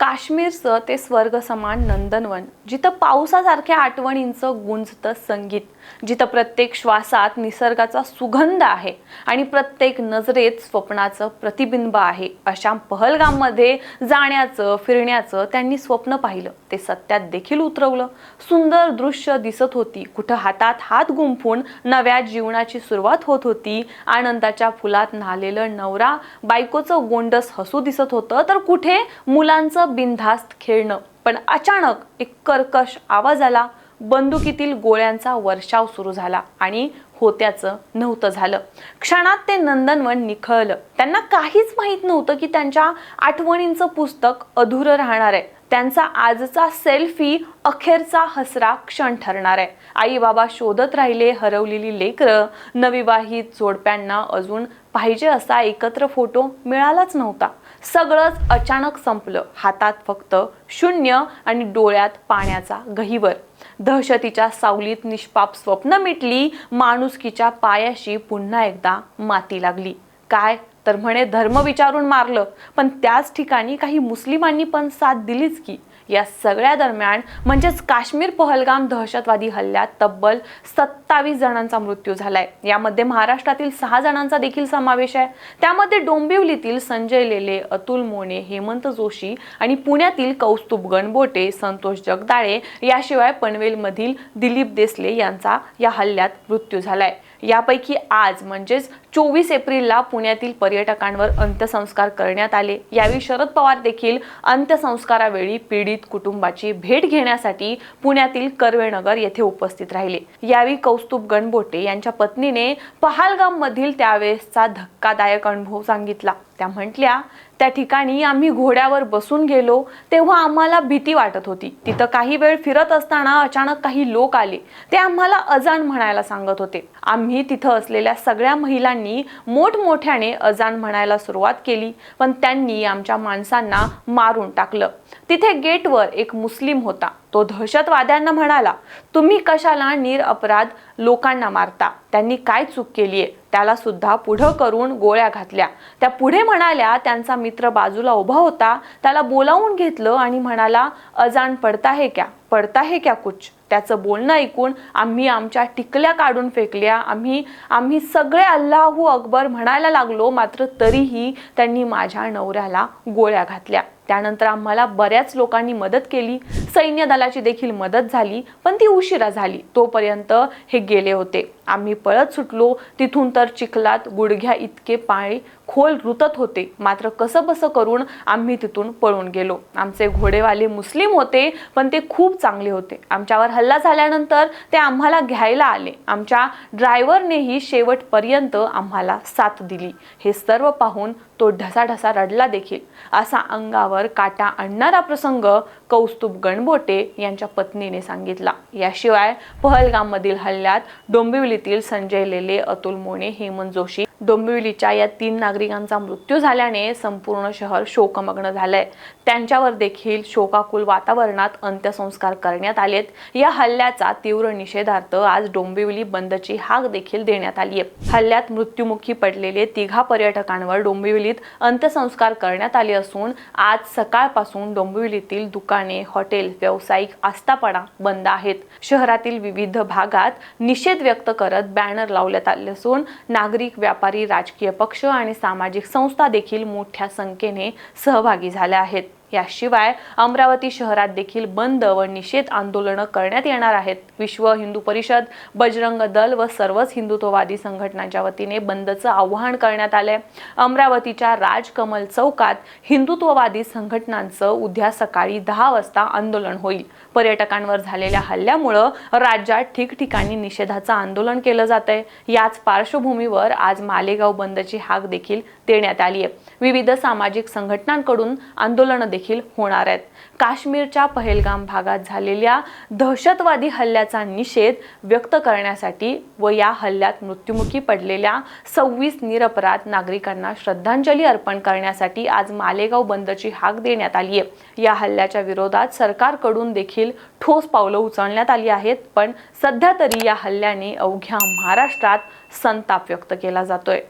काश्मीरचं ते स्वर्ग समान नंदनवन जिथं पावसासारख्या आठवणींचं गुंजतं संगीत जिथं प्रत्येक श्वासात निसर्गाचा सुगंध आहे आणि प्रत्येक नजरेत स्वप्नाचं प्रतिबिंब आहे. अशा पहलगाममध्ये जाण्याचं फिरण्याचं त्यांनी स्वप्न पाहिलं. ते सत्यात देखील उतरवलं. सुंदर दृश्य दिसत होती. कुठं हातात हात गुंफून नव्या जीवनाची सुरुवात होत होती. आनंदाच्या फुलात न्हालेलं नवरा बायकोचं गोंडस हसू दिसत होतं. तर कुठे मुलांचं बिनधास्त खेळणं. पण अचानक एक कर्कश आवाज आला. बंदुकीतील गोळ्यांचा वर्षाव सुरू झाला आणि होत्याचं नव्हतं झालं. क्षणात ते नंदनवन निखळलं. त्यांना काहीच माहीत नव्हतं की त्यांच्या आठवणींचं पुस्तक अधुरं राहणार आहे. त्यांचा आजचा सेल्फी अखेरचा हसरा क्षण ठरणार आहे. आई बाबा शोधत राहिले हरवलेली लेकरं. नविवाहित जोडप्यांना अजून पाहिजे असा एकत्र फोटो मिळालाच नव्हता. सगळंच अचानक संपलं. हातात फक्त शून्य आणि डोळ्यात पाण्याचा गहिवर. दहशतीच्या सावलीत निष्पाप स्वप्न मिटली माणुसकीच्या पायाशी पुन्हा एकदा माती लागली. काय तर म्हणे धर्म विचारून मारलं पण त्याच ठिकाणी काही मुस्लिमांनी पण साथ दिलीच की. या सगळ्या दरम्यान म्हणजेच काश्मीर पहलगाम दहशतवादी हल्ल्यात तब्बल सत्तावीस जणांचा मृत्यू झालाय. यामध्ये महाराष्ट्रातील सहा जणांचा देखील समावेश आहे. त्यामध्ये डोंबिवलीतील संजय लेले अतुल मोने हेमंत जोशी आणि पुण्यातील कौस्तुभ गणबोटे संतोष जगदाळे याशिवाय पनवेलमधील दिलीप देसले यांचा या हल्ल्यात मृत्यू झालाय. यापैकी आज म्हणजेच चोवीस एप्रिलला पुण्यातील पर्यटकांवर अंत्यसंस्कार करण्यात आले. यावेळी शरद पवार देखील अंत्यसंस्कारावेळी पीडित कुटुंबाची भेट घेण्यासाठी पुण्यातील कर्वेनगर येथे उपस्थित राहिले. यावेळी कौस्तुभ गणबोटे यांच्या पत्नीने पहालगाम मधील त्यावेळेसचा धक्कादायक अनुभव सांगितला. त्या म्हटल्या त्या ठिकाणी आम्ही घोड्यावर बसून गेलो तेव्हा आम्हाला भीती वाटत होती. तिथं काही वेळ फिरत असताना अचानक काही लोक आले. ते आम्हाला अजान म्हणायला सांगत होते. आम्ही तिथं असलेल्या सगळ्या महिलांनी मोठमोठ्याने अजान म्हणायला सुरुवात केली. पण त्यांनी आमच्या माणसांना मारून टाकलं. तिथे गेटवर एक मुस्लिम होता. तो दहशतवाद्यांना म्हणाला तुम्ही कशाला निरअपराध लोकांना मारता? त्यांनी काय चूक केलीये त्याला सुद्धा पुढं करून गोळ्या घातल्या. त्या पुढे म्हणाल्या त्यांचा मित्र बाजूला उभा होता. त्याला बोलावून घेतलं आणि म्हणाला अजान पडता है क्या? पडता है क्या कुछ त्याचं बोलणं ऐकून आम्ही आमच्या टिकल्या काढून फेकल्या. आम्ही आम्ही सगळे अल्लाहू अकबर म्हणायला लागलो मात्र तरीही त्यांनी माझ्या नवऱ्याला गोळ्या घातल्या. त्यानंतर आम्हाला बऱ्याच लोकांनी मदत केली. सैन्य दलाची देखील मदत झाली पण ती उशिरा झाली. तोपर्यंत हे गेले होते. आम्ही पळत सुटलो. तिथून तर चिखलात गुडघ्या इतके पाणी खोल रुतत होते. मात्र कसं बसं करून आम्ही तिथून पळून गेलो. आमचे घोडेवाले मुस्लिम होते पण ते खूप चांगले होते. आमच्यावर हल्ला झाल्यानंतर ते आम्हाला घ्यायला आले. आमच्या ड्रायव्हरनेही शेवटपर्यंत आम्हाला साथ दिली. हे सर्व पाहून तो ढसाढसा रडला देखील. असा अंगावर काटा आणणारा प्रसंग कौस्तुभ गणबोटे यांच्या पत्नीने सांगितला. याशिवाय पहलगाममधील हल्ल्यात डोंबिवलीतील संजय लेले अतुल मोने हेमंत जोशी डोंबिवलीच्या या तीन नागरिकांचा मृत्यू झाल्याने संपूर्ण शहर शोकमग्न झालंय. त्यांच्यावर देखील शोकाकुल वातावरणात अंत्यसंस्कार करण्यात आलेत. या हल्ल्याचा तीव्र निषेधार्थ आज डोंबिवली बंदची हाक देखील देण्यात आली आहे. हल्ल्यात मृत्युमुखी पडलेले तिघा पर्यटकांवर डोंबिवलीत अंत्यसंस्कार करण्यात आले असून आज सकाळपासून डोंबिवलीतील दुकाने हॉटेल व्यावसायिक आस्थापना बंद आहेत. शहरातील विविध भागात निषेध व्यक्त करत बॅनर लावण्यात आले असून नागरिक व्यापारी राजकीय पक्ष आणि सामाजिक संस्था देखील मोठ्या संख्येने सहभागी झाल्या आहेत. याशिवाय अमरावती शहरात देखील बंद व निषेध आंदोलनं करण्यात येणार आहेत. विश्व हिंदू परिषद बजरंग दल व सर्वच हिंदुत्ववादी संघटनांच्या वतीने बंदचं आवाहन करण्यात आलंय. अमरावतीच्या राजकमल चौकात हिंदुत्ववादी संघटनांचं उद्या सकाळी दहा वाजता आंदोलन होईल. पर्यटकांवर झालेल्या हल्ल्यामुळं राज्यात ठिकठिकाणी निषेधाचं आंदोलन केलं जात आहे याच पार्श्वभूमीवर आज मालेगाव बंदची हाक देखील देण्यात आली आहे विविध सामाजिक संघटनांकडून आंदोलनं देखील होणार आहेत. काश्मीरच्या पहलगाम भागात झालेल्या दहशतवादी हल्ल्याचा निषेध व्यक्त करण्यासाठी व या हल्ल्यात मृत्युमुखी पडलेल्या सव्वीस निरपराध नागरिकांना श्रद्धांजली अर्पण करण्यासाठी आज मालेगाव बंदची हाक देण्यात आली आहे. या हल्ल्याच्या विरोधात सरकारकडून देखील ठोस पावलं उचलण्यात आली आहेत पण सध्या तरी या हल्ल्याने अवघ्या महाराष्ट्रात संताप व्यक्त केला जातोय.